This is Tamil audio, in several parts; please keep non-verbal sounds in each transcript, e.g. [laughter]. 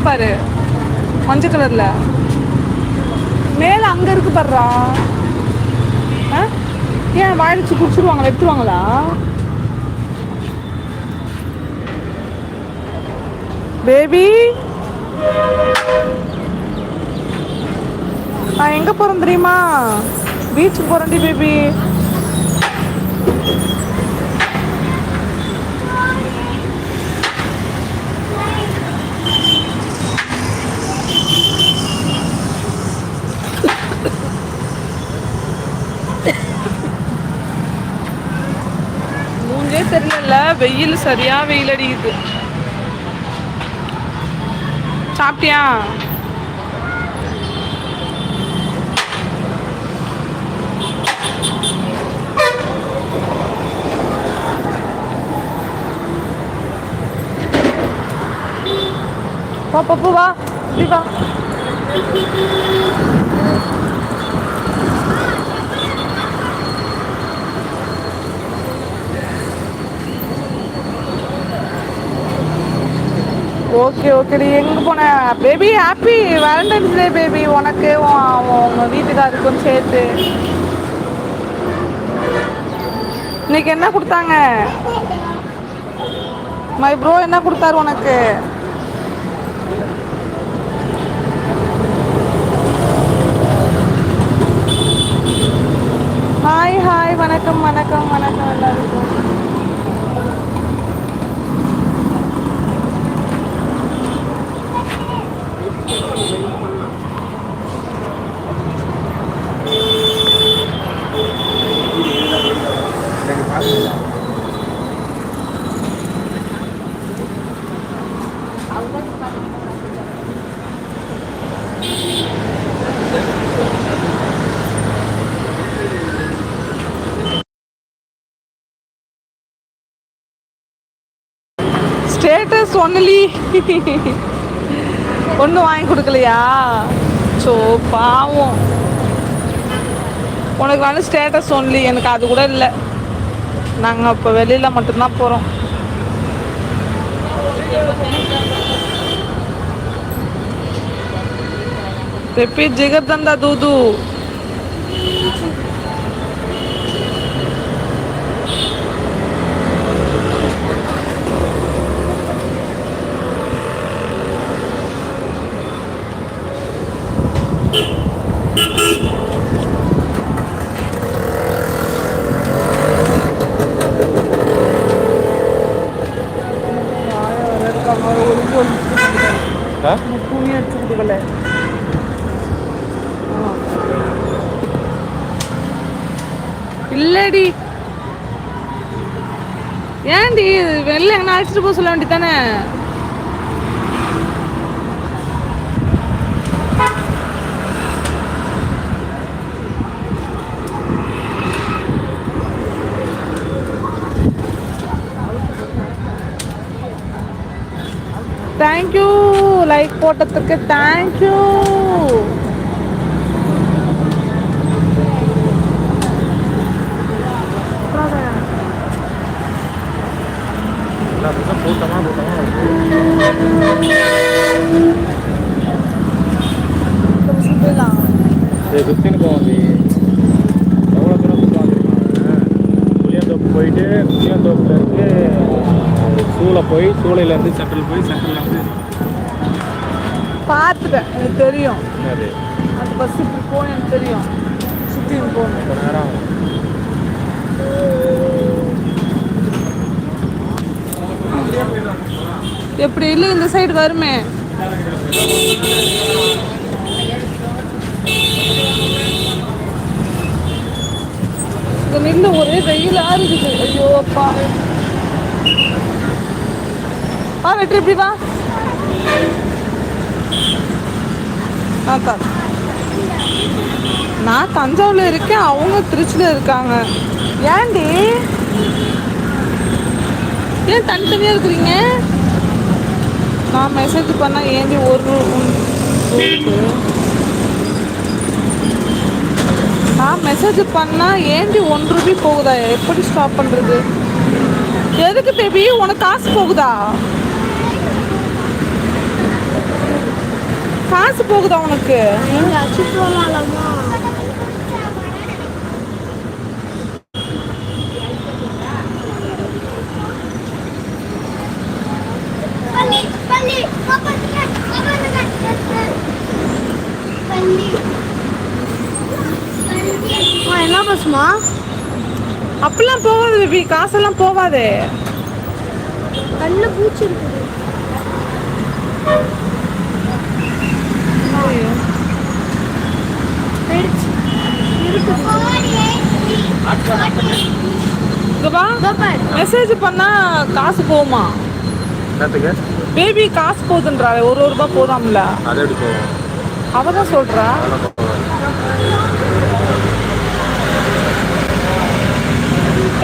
இருக்கு பாரு. மஞ்சள் கலர்ல. மேல அங்க இருக்கு பாருறா ஆ? ஏன் வாயிடுச்சு குடிச்சிருவாங்களா? எடுத்துருவாங்களா? பேபி. நான் எங்க போறேன் தெரியுமா? பீச்சுக்கு போறேன்டி பேபி. மூஞ்சே தெரியல வெயில் சரியா வெயில் அடிக்குது சாப்பிட்டியா? வா பப்பு வா. இப்படி வா. ஓகே ஓகேடி எங்கே போன? Baby happy valentine's day baby உனக்கு உன் உங்கள் வீட்டுக்காருக்கும் சேர்த்து. இன்னைக்கு என்ன கொடுத்தாங்க? மை ப்ரோ என்ன கொடுத்தாரு உனக்கு? ஹாய் ஹாய் வணக்கம் வணக்கம் வணக்கம் எல்லாருக்கும். ஃபேமிலி [laughs] ஒன்றும் வாங்கி கொடுக்கலையா? ஸோ பாவம். உனக்கு வந்து ஸ்டேட்டஸ் ஒன்லி எனக்கு அது கூட இல்லை. நாங்கள் இப்போ வெளியில் மட்டும்தான் போகிறோம் ரிப்பீட் ஜிகர்தந்தா தூது. ஏன்டி வெளில எங்கன்னா அழைச்சிட்டு போக சொல்ல வேண்டியதானே தேங்க்யூ லைக் போட்டதுக்கு தேங்க்யூ எல்லாம் பக்கம் கூட்டமாக கூட்டமாக இது சுற்றின்னு போவோம் அது எவ்வளோ தூரம் சுற்றி வந்துருக்காங்க புளியந்தோப்பு போயிட்டு புளியந்தோப்புல இருந்து சூளை போய் சூளையிலேருந்து சென்ட்ரல் போய் சென்ட்ரல்லேருந்து பார்த்துட்டேன் எனக்கு தெரியும். என்னது? அந்த பஸ் இப்படி போகணும் எனக்கு தெரியும். சுற்றி போகணும் கொஞ்ச நேரம். எப்படி இல்லை இந்த சைடு வருமே? இந்த நின்று ஒரே வெயிலா இருக்குது ஐயோ அப்பா. வா வெற்றி இப்படி வா. நான் தஞ்சாவூர்ல இருக்கேன் அவங்க திருச்சியில் இருக்காங்க. ஏண்டி ஏன் தனித்தனியாக இருக்கிறீங்க? நான் மெசேஜ் பண்ணால் ஏண்டி ஒரு நான் மெசேஜ் பண்ணால் ஏண்டி ஒன் ரூபி போகுதா எப்படி ஸ்டாப் பண்ணுறது எதுக்கு பேபி உனக்கு காசு போகுதா காசு போகுதா உனக்கு எங்க அச்சு பசுமா அப்படிலாம் போகாது பேபி காசெல்லாம் போகாதே. கண்ணு பூச்சி இருக்குது. மெசேஜ் பண்ணா காசு போகுமா? பேபி காசு போகுதுன்றாளே ஒரு ஒரு ரூபாய் போதாம்ல. அதை எப்படி போவோம் அவ தான் சொல்றா அதெல்லாம் போகாது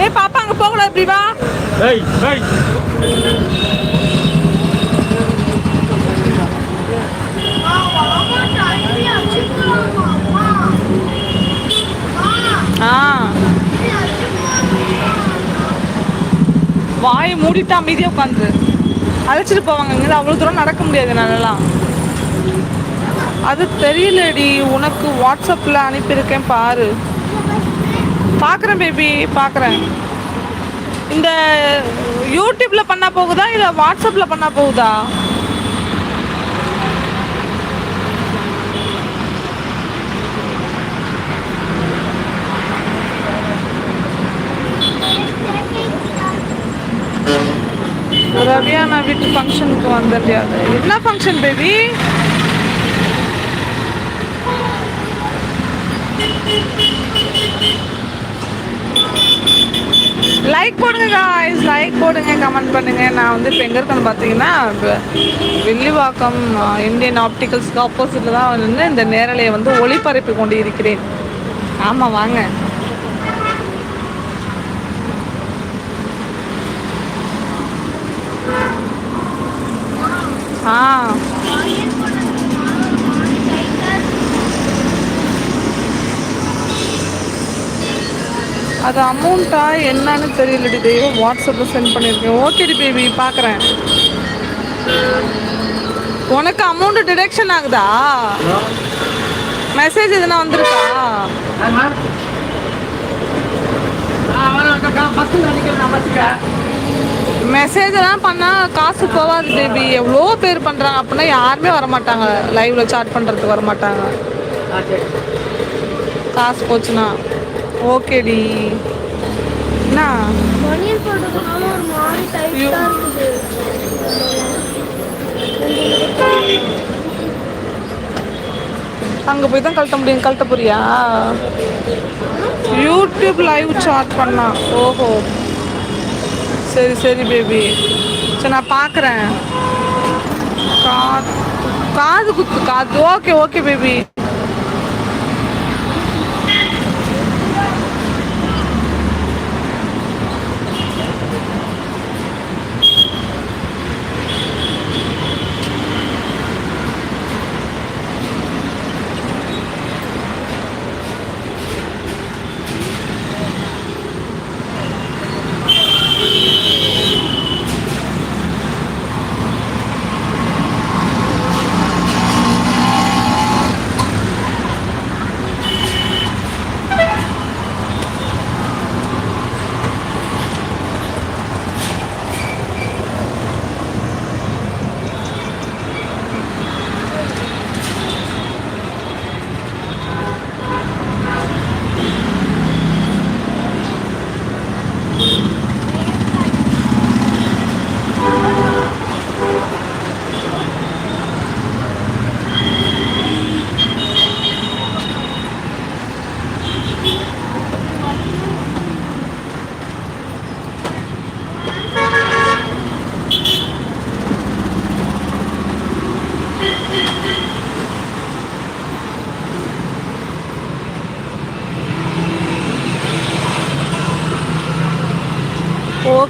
ஏய் பாப்பா அங்க போகல இப்படி வா. ஏய் ஏய். ஆ. வாயை மூடிட்டு அமைதியா உட்காந்து. அழைச்சிட்டு போவாங்க இங்க அவ்வளவு தூரம் நடக்க முடியாது என்னாலலாம். அது தெரியலடி உனக்கு வாட்ஸ்அப்ல அனுப்பியிருக்கேன் பாரு. பார்க்குறேன் பேபி பார்க்குறேன் இந்த யூடியூப்பில் பண்ணால் போகுதா இல்லை வாட்ஸ்அப்பில் பண்ணால் போகுதா? ரவியா நான் வீட்டு ஃபங்க்ஷனுக்கு வந்துட்டியாது என்ன ஃபங்க்ஷன் பேபி லைக் போடுங்க காய்ஸ் லைக் போடுங்க கமெண்ட் பண்ணுங்க. நான் வந்து இப்போ எங்கே இருக்கேன்னு பார்த்தீங்கன்னா வில்லிவாக்கம் இந்தியன் ஆப்டிகல்ஸ்க்கு ஆப்போசிட்டில் தான் வந்து இந்த நேரலையை வந்து ஒளிபரப்பி கொண்டு இருக்கிறேன் ஆமாம் வாங்க. ஆ. அது அமௌண்ட்டா என்னன்னு தெரியலடி. தெய்வம் வாட்ஸ்அப்பில் சென்ட் பண்ணியிருக்கேன். ஓகேடி பேபி பார்க்குறேன் உனக்கு அமௌண்ட் டிடெக்ஷன் ஆகுதா? மெசேஜ் எதுனா வந்திருக்கா? மெசேஜ் எல்லாம் பண்ணால் காசு போகாது பேபி எவ்வளோ பேர் பண்ணுறாங்க அப்படின்னா யாருமே வர மாட்டாங்க லைவ்ல சாட் பண்ணுறதுக்கு வர மாட்டாங்க காசு போச்சுன்னா. ஓகேடி. என்ன? அங்கே போய் தான் கழட்ட முடியும். கழட்ட போறியா? யூடியூப் லைவ் சாட் பண்ணா. ஓஹோ. சரி சரி பேபி சரி நான் பார்க்குறேன் காது காது குத்து காது. ஓகே ஓகே பேபி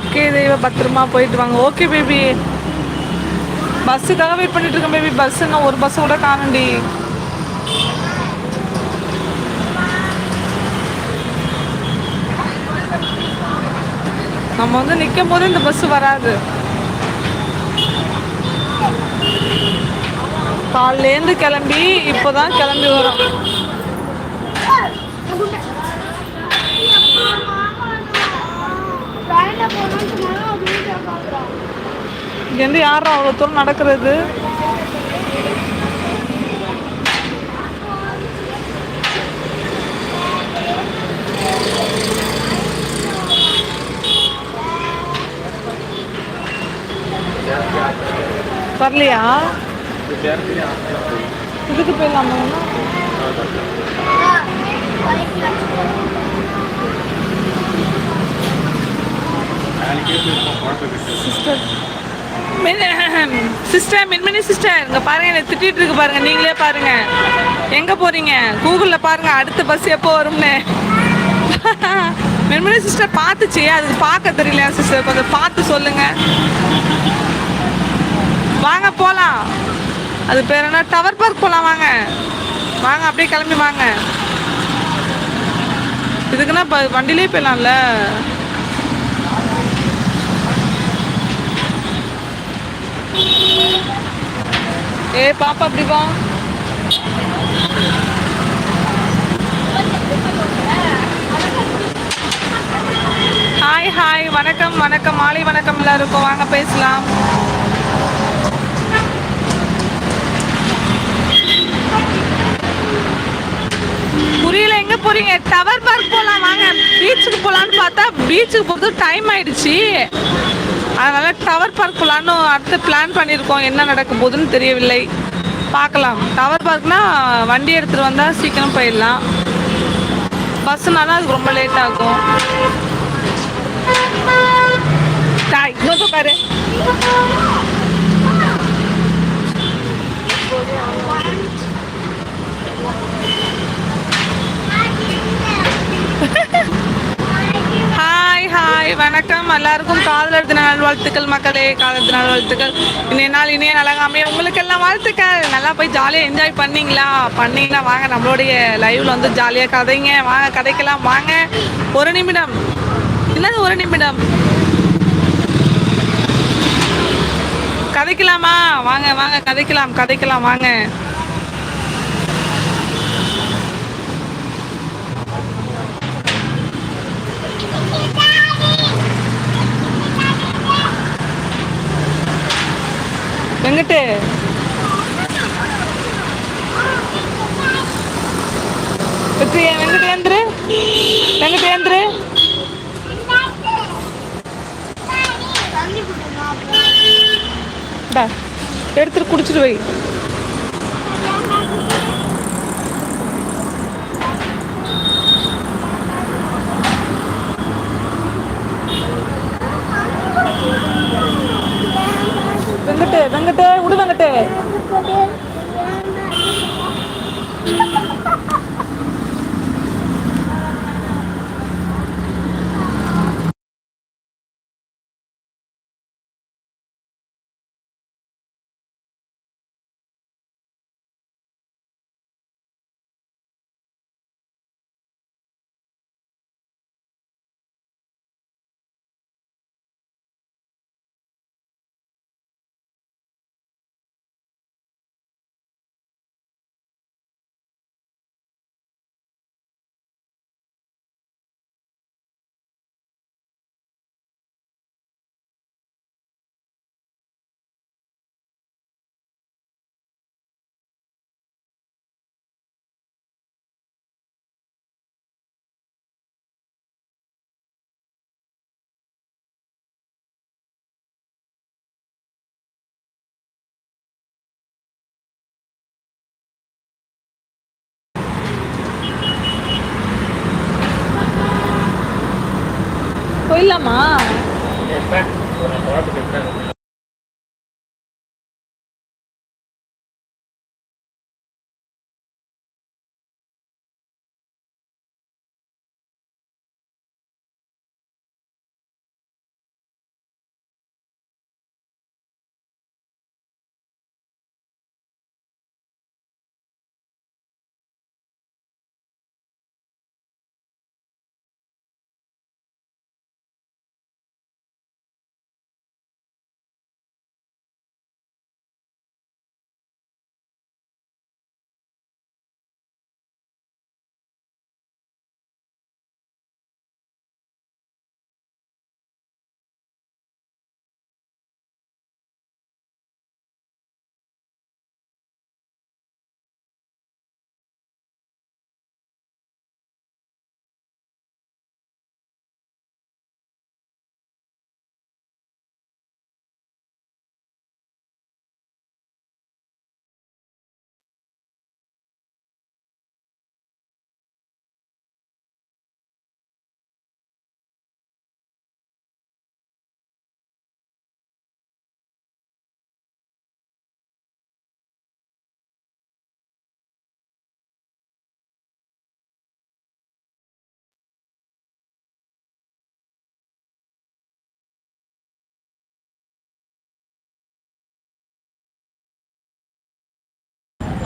ஓகே தெய்வ பத்திரமா போயிட்டு வாங்க. ஓகே பேபி பஸ்ஸுக்காக வெயிட் பண்ணிட்டு இருக்கேன் பேபி பஸ் இன்னும் ஒரு பஸ் கூட காணண்டி. நம்ம வந்து நிற்கும் போது இந்த பஸ் வராது. காலையிலேருந்து கிளம்பி இப்போதான் கிளம்பி வரோம். இங்கேருந்து யாரும் அவ்வளோ தூரம் நடக்கிறது? வரலையா? இதுக்கு போயிடலாமா? சிஸ்டர் சிஸ்டர் மின்மினி சிஸ்டர் இங்கே பாருங்க என்னை திட்டிட்டு இருக்கு பாருங்க. நீங்களே பாருங்க. எங்க போறீங்க? கூகுளில் பாருங்க அடுத்த பஸ் எப்போ வரும்னு. மின்மினி சிஸ்டர் பார்த்துச்சு. அதுக்கு பார்க்க தெரியலையா சிஸ்டர் கொஞ்சம் பார்த்து சொல்லுங்க. வாங்க போகலாம் அது பேர் என்ன? டவர் பார்க் போகலாம் வாங்க. வாங்க அப்படியே கிளம்பி வாங்க. இதுக்குன்னா இப்போ வண்டியிலே போயிடலாம்ல. ஏ பாப்பா அப்படி வா. ஹாய் ஹாய் வணக்கம் வணக்கம். மாலை வணக்கம் எல்லாருக்கும். வாங்க பேசலாம். புரியல எங்க போறீங்க? டவர் பார்க் போலாம் வாங்க. பீச்சுக்கு போலான்னு பார்த்தா பீச்சுக்கு போறது டைம் ஆயிடுச்சு. அதனால டவர் பார்க் அடுத்து பிளான் பண்ணியிருக்கோம். என்ன நடக்க போகுதுன்னு தெரியவில்லை. பார்க்கலாம். டவர் பார்க்னா வண்டி எடுத்துகிட்டு வந்தால் சீக்கிரம் போயிடலாம். பஸ்னால அதுக்கு ரொம்ப லேட் ஆகும். தாய் Thank பாரு. ஹாய் ஹாய் வணக்கம். எல்லாருக்கும் காதலர் தின நல்வாழ்த்துக்கள் மக்களே. காதலர் தின நல்வாழ்த்துக்கள். இனிய நாள் இனிய நலகாமே உங்களுக்கு எல்லாம் வாழ்த்துக்கள். நல்லா போய் ஜாலியாக என்ஜாய் பண்ணிங்களா? பண்ணிங்களா வாங்க. நம்மளுடைய லைவ்ல வந்து ஜாலியாக கதைங்க. வாங்க கதைக்கலாம் வாங்க. ஒரு நிமிடம். என்னது ஒரு நிமிடம்? கதைக்கலாமா? வாங்க வாங்க. கதைக்கலாம் கதைக்கலாம். வாங்க. எங்கிட்டு வெற்றி வெங்கட்டு ஏந்திரு எடுத்துட்டு குடிச்சிட்டு வை. போயிடலாமா எப்போ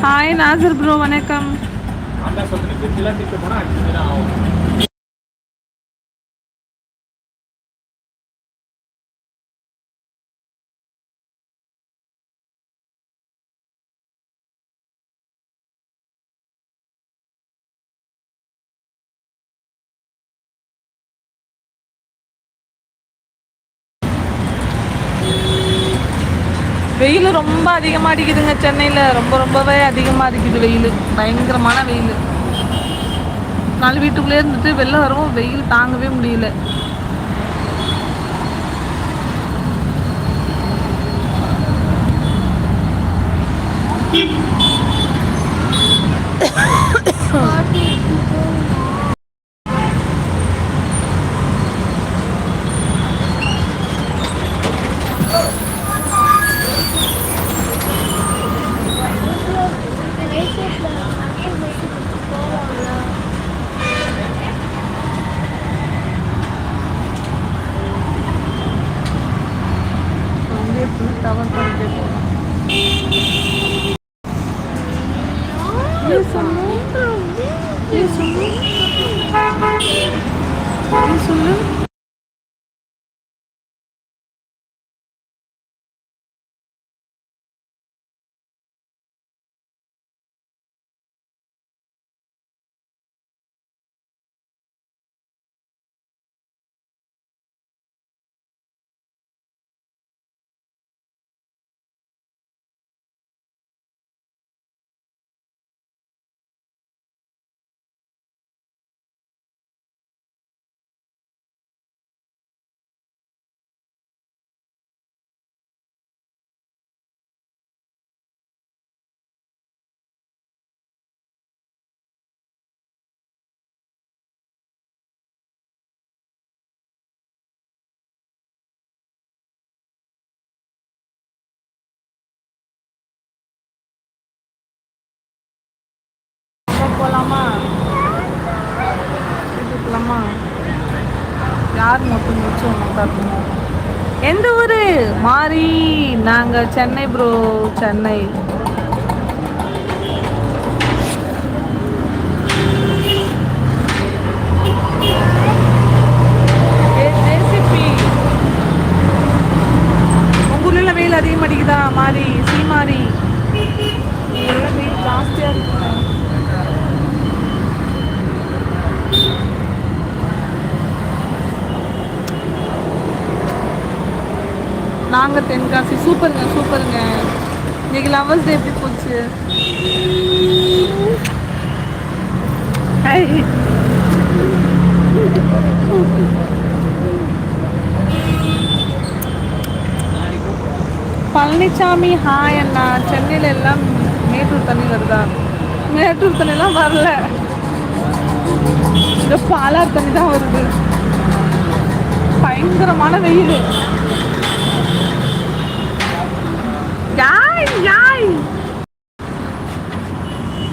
ஹாய் நாசர் ப்ரோ வணக்கம் வெயில் ரொம்ப அதிகமாக அடிக்குதுங்க சென்னையில். ரொம்ப ரொம்பவே அதிகமாக அடிக்குது வெயில். பயங்கரமான வெயில். நாலு வீட்டுக்குள்ளே இருந்துட்டு வெளில வரவும் வெயில் தாங்கவே முடியல. பாட்டி শুনলাম போகலாமா போகலாமா யார் மட்டும் முடிச்சோம் பார்க்கணும்? எந்த ஊர்? மாறி நாங்கள் சென்னை ப்ரோ சென்னை. ஏ, வெயில் மாறி சீ மாறி இங்கெல்லாம் வெயில் ஜாஸ்தியா இருக்குங்க நாங்கள் தென்காசி சூப்பருங்க சூப்பருங்க. இன்னைக்கு லவர்ஸ் டே எப்படி போச்சு? பழனிசாமி ஹாய் அண்ணா. சென்னையில் எல்லாம் மேட்டூர் தண்ணி வருதா? மேட்டூர் தண்ணிலாம் வரல. இந்த பாலார் தண்ணி தான் வருது. பயங்கரமான வெயில்.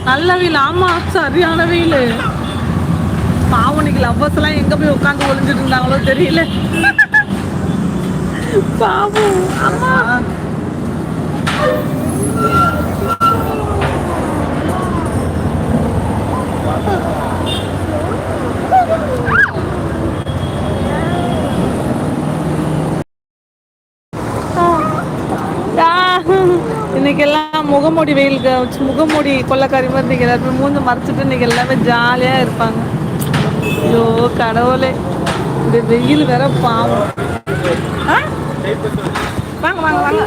நல்ல வெயில். ஆமா சரியான வெயில். பாவனிக்கு லவ்வர்ஸ் எல்லாம் எங்க போய் உட்காந்து ஒளிஞ்சிட்டு இருந்தாங்களோ தெரியல. பாவம் அம்மா இன்னைக்கு எல்லாம் முகமூடி வெயிலுக்கு வச்சு முகமூடி கொள்ளக்காரி மாதிரி நீங்கள் எல்லாருமே மூஞ்ச மறைச்சிட்டு நீங்கள் எல்லாமே ஜாலியாக இருப்பாங்க. ஐயோ கடவுளே. இந்த வெயில் வேற பாவம். வாங்க வாங்க வாங்க.